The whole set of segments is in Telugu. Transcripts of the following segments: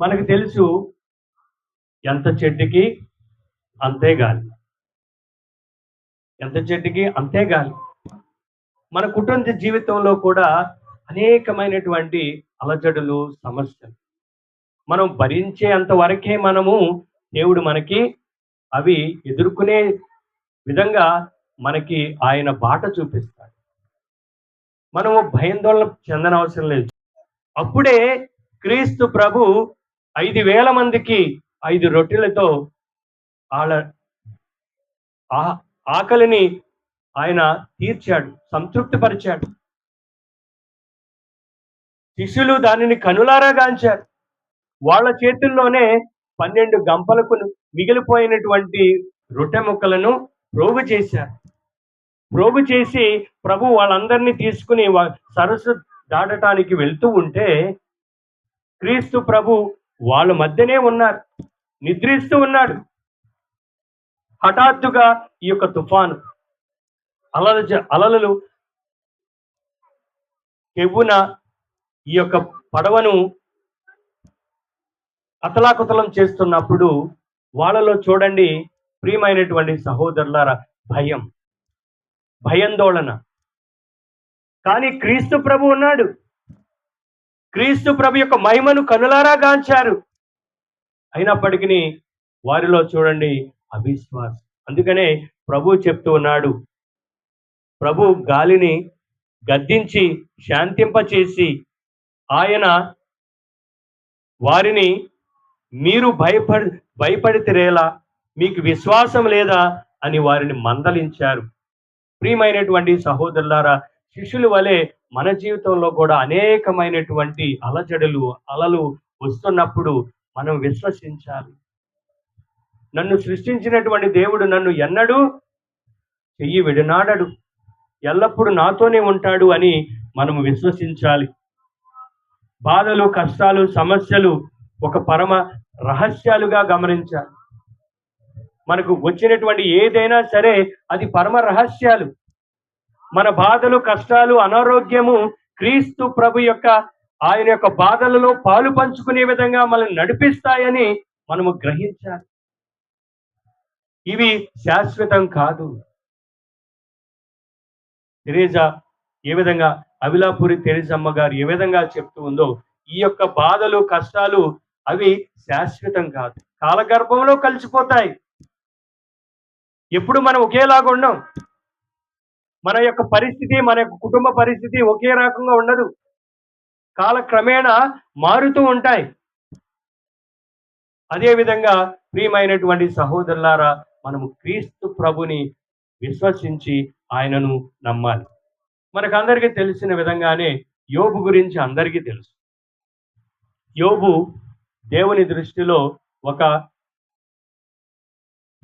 మనకు తెలుసు ఎంత చెట్టుకి అంతే గాలి. ఎంత చెట్టుకి అంతే గాలి. మన కుటుంబ జీవితంలో కూడా అనేకమైనటువంటి అలజడులు సమస్యలు. మనం భరించేంత వరకే మనము దేవుడు మనకి అవి ఎదుర్కొనే విధంగా మనకి ఆయన బాట చూపిస్తాడు. మనము భయాందోళన చెందనవసరం లేదు. అప్పుడే క్రీస్తు ప్రభు ఐదు వేల మందికి ఐదు రొట్టెలతో వాళ్ళ ఆ- ఆకలిని ఆయన తీర్చాడు సంతృప్తిపరిచాడు. శిష్యులు దానిని కనులారా గాంచారు. వాళ్ళ చేతుల్లోనే పన్నెండు గంపలకు మిగిలిపోయినటువంటి రొట్టె ముక్కలను ప్రోగు చేశారు. ప్రోగు చేసి ప్రభు వాళ్ళందరినీ తీసుకుని సరస్సు దాటటానికి వెళ్తూ ఉంటే క్రీస్తు ప్రభు వాళ్ళ మధ్యనే ఉన్నారు నిద్రిస్తూ ఉన్నాడు. హఠాత్తుగా ఈ యొక్క తుఫాను అలల అలలు కెవ్వున ఈ యొక్క పడవను అతలాకుతలం చేస్తున్నప్పుడు వాళ్ళలో చూడండి ప్రియమైనటువంటి సహోదరుల భయం భయాందోళన. కానీ క్రీస్తు ప్రభు ఉన్నాడు. క్రీస్తు ప్రభు యొక్క మహిమను కనులారా గాంచారు. అయినప్పటికీ వారిలో చూడండి అవిశ్వాసం. అందుకనే ప్రభు చెప్తూ ఉన్నాడు. ప్రభు గాలిని గద్దించి శాంతింపచేసి ఆయన వారిని మీరు భయపడి భయపడితేరేలా మీకు విశ్వాసం లేదా అని వారిని మందలించారు. ప్రియమైనటువంటి సహోదరులారా శిష్యుల వలె మన జీవితంలో కూడా అనేకమైనటువంటి అలజడులు అలలు వస్తున్నప్పుడు మనం విశ్వసించాలి. నన్ను సృష్టించినటువంటి దేవుడు నన్ను ఎన్నడూ చెయ్యి విడనాడడు. ఎల్లప్పుడూ నాతోనే ఉంటాడు అని మనం విశ్వసించాలి. బాధలు కష్టాలు సమస్యలు ఒక పరమ రహస్యాలుగా గమనించాలి. మనకు వచ్చినటువంటి ఏదైనా సరే అది పరమ రహస్యాలు. మన బాధలు కష్టాలు అనారోగ్యము క్రీస్తు ప్రభు యొక్క ఆయన యొక్క బాధలలో పాలు పంచుకునే విధంగా మనల్ని నడిపిస్తాయని మనము గ్రహించాలి. ఇవి శాశ్వతం కాదు. తెరేజా ఏ విధంగా అవిలాపురి తెరేజమ్మ గారు ఏ విధంగా చెప్తూ ఉందో ఈ యొక్క బాధలు కష్టాలు అవి శాశ్వతం కాదు. కాలగర్భంలో కలిసిపోతాయి. ఎప్పుడు మనం ఒకేలాగా ఉండం మన యొక్క పరిస్థితి మన యొక్క కుటుంబ పరిస్థితి ఒకే రకంగా ఉండదు. కాలక్రమేణా మారుతూ ఉంటాయి. అదేవిధంగా ప్రియమైనటువంటి సహోదరులారా మనము క్రీస్తు ప్రభుని విశ్వసించి ఆయనను నమ్మాలి. మనకు అందరికీ తెలిసిన విధంగానే యోబు గురించి అందరికీ తెలుసు. యోబు దేవుని దృష్టిలో ఒక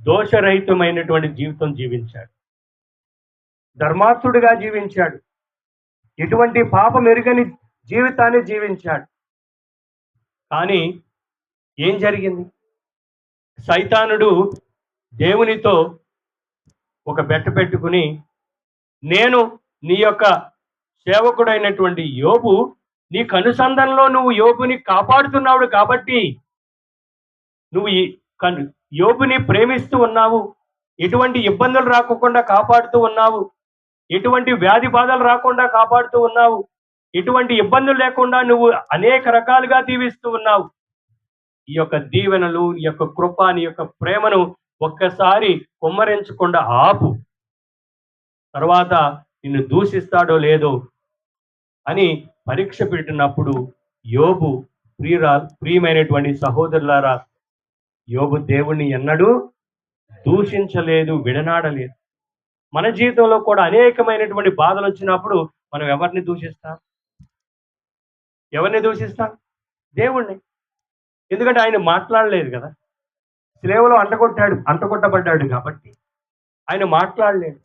దోషరహితమైనటువంటి జీవితం జీవించాడు. ధర్మాత్ముడిగా జీవించాడు. ఎటువంటి పాపం ఎరుగని జీవితాన్ని జీవించాడు. కానీ ఏం జరిగింది? సైతానుడు దేవునితో ఒక బెట్ట పెట్టుకుని నేను నీ యొక్క సేవకుడైనటువంటి యోబు నీ కనుసంధంలో నువ్వు యోబుని కాపాడుతున్నావు కాబట్టి నువ్వు ఈ కను యోబుని ప్రేమిస్తూ ఉన్నావు. ఎటువంటి ఇబ్బందులు రాకుండా కాపాడుతూ ఉన్నావు. ఎటువంటి వ్యాధి బాధలు రాకుండా కాపాడుతూ ఉన్నావు. ఎటువంటి ఇబ్బందులు లేకుండా నువ్వు అనేక రకాలుగా దీవిస్తూ ఉన్నావు. ఈ యొక్క దీవెనలు ఈ యొక్క కృప నీ యొక్క ప్రేమను ఒక్కసారి కుమ్మరించకుండా ఆపు. తర్వాత నిన్ను దూషిస్తాడో లేదో అని పరీక్ష పెట్టినప్పుడు యోబు ప్రియరా ప్రియమైనటువంటి సహోదరులారా యోబు దేవుణ్ణి ఎన్నడూ దూషించలేదు విడనాడలేదు. మన జీవితంలో కూడా అనేకమైనటువంటి బాధలు వచ్చినప్పుడు మనం ఎవరిని దూషిస్తాం? ఎవరిని దూషిస్తాం? దేవుణ్ణి. ఎందుకంటే ఆయన మాట్లాడలేదు కదా. స్లేవలో అంటగొట్టాడు అంటగొట్టబడ్డాడు కాబట్టి ఆయన మాట్లాడలేడు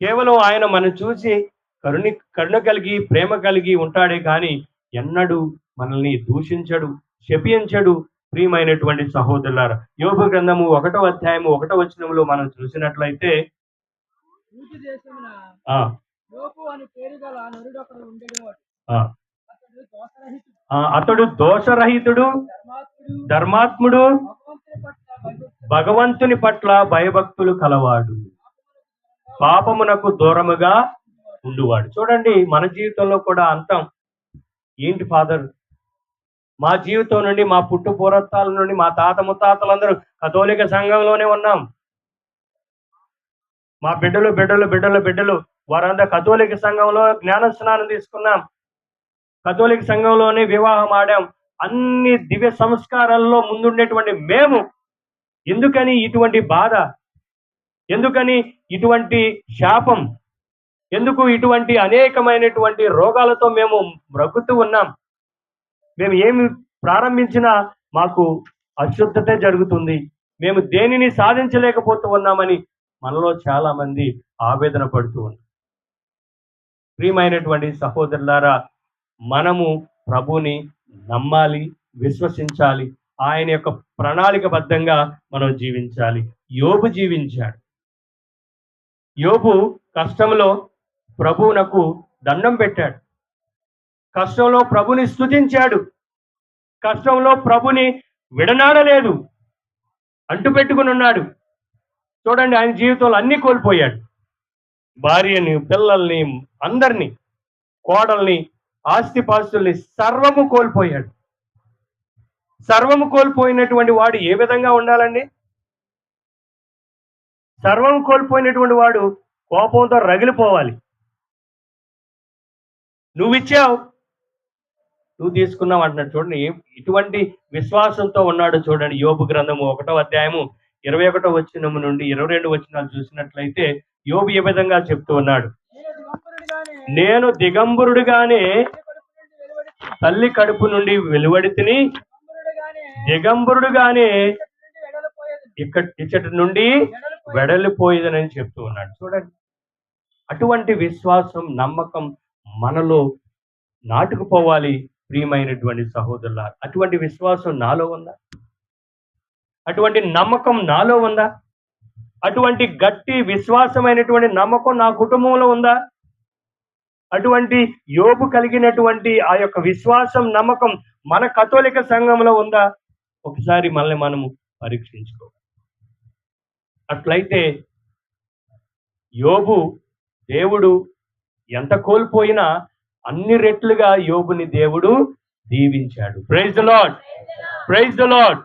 కేవలం ఆయన మనం చూసి కరుణి కరుణ కలిగి ప్రేమ కలిగి ఉంటాడే కానీ ఎన్నడూ మనల్ని దూషించడు శపించడు ప్రియమైనటువంటి సహోదరులారా. యోగ గ్రంథము ఒకటో అధ్యాయము ఒకటో వచనంలో మనం చూసినట్లయితే అతడు దోషరహితుడు. ధర్మాత్ముడు. భగవంతుని పట్ల భయభక్తులు కలవాడు. పాపమునకు దూరముగా ఉండువాడు. చూడండి మన జీవితంలో కూడా అంతం. ఏంటి ఫాదర్? మా జీవితం నుండి మా పుట్టు పూర్వత్తాల నుండి మా తాత ముత్తాతలందరూ కథోలిక సంఘంలోనే ఉన్నాం. మా బిడ్డలు బిడ్డలు బిడ్డలు బిడ్డలు వారంతా కథోలిక సంఘంలో జ్ఞాన స్నానం తీసుకున్నాం. కథోలిక సంఘంలోనే వివాహం ఆడాం. అన్ని దివ్య సంస్కారాల్లో ముందుండేటువంటి మేము. ఎందుకని ఇటువంటి బాధ? ఎందుకని ఇటువంటి శాపం? ఎందుకు ఇటువంటి అనేకమైనటువంటి రోగాలతో మేము మ్రగుతూ ఉన్నాం? మేము ఏమి ప్రారంభించినా మాకు అశుద్ధతే జరుగుతుంది. మేము దేనిని సాధించలేకపోతూ ఉన్నామని మనలో చాలా మంది ఆవేదన పడుతూ ఉన్నారు. ప్రియమైనటువంటి సహోదరులారా మనము ప్రభుని నమ్మాలి విశ్వసించాలి ఆయన యొక్క ప్రణాళికబద్ధంగా మనం జీవించాలి. యోబు జీవించాడు. యోబు కష్టంలో ప్రభువునకు దండం పెట్టాడు. కష్టంలో ప్రభుని స్తుతించాడు. కష్టంలో ప్రభుని విడనాడలేదు. అంటు పెట్టుకుని ఉన్నాడు చూడండి ఆయన జీవితంలో అన్ని కోల్పోయాడు. భార్యని పిల్లల్ని అందరినీ కోడల్ని ఆస్తిపాస్తుల్ని సర్వము కోల్పోయాడు. సర్వము కోల్పోయినటువంటి వాడు ఏ విధంగా ఉండాలండి? సర్వం కోల్పోయినటువంటి వాడు కోపంతో రగిలిపోవాలి. నువ్వు ఇచ్చావు. నువ్వు తీసుకున్నావు అంటున్నాడు. చూడండి ఇటువంటి విశ్వాసంతో ఉన్నాడు చూడండి యోపు గ్రంథము ఒకటో అధ్యాయము ఇరవై ఒకటో వచ్చినము నుండి ఇరవై రెండు వచ్చినాలు చూసినట్లయితే యోబు ఏ విధంగా చెప్తూ ఉన్నాడు? నేను దిగంబరుడుగానే తల్లి కడుపు నుండి వెలువడి తిని దిగంబరుడుగానే ఇక్కడ ఇచ్చటి నుండి వెడలిపోయేదనని చెప్తూ ఉన్నాడు. చూడండి అటువంటి విశ్వాసం నమ్మకం మనలో నాటుకుపోవాలి ప్రియమైనటువంటి సహోదరుల అటువంటి విశ్వాసం నాలో ఉందా? అటువంటి నమ్మకం నాలో ఉందా? అటువంటి గట్టి విశ్వాసమైనటువంటి నమ్మకం నా కుటుంబంలో ఉందా? అటువంటి యోగు కలిగినటువంటి ఆ యొక్క విశ్వాసం నమ్మకం మన కథోలిక సంఘంలో ఉందా? ఒకసారి మనల్ని మనము పరీక్షించుకో అట్లయితే యోబు దేవుడు ఎంత కోల్పోయినా అన్ని రెట్లుగా యోబుని దేవుడు దీవించాడు. Praise the Lord praise the Lord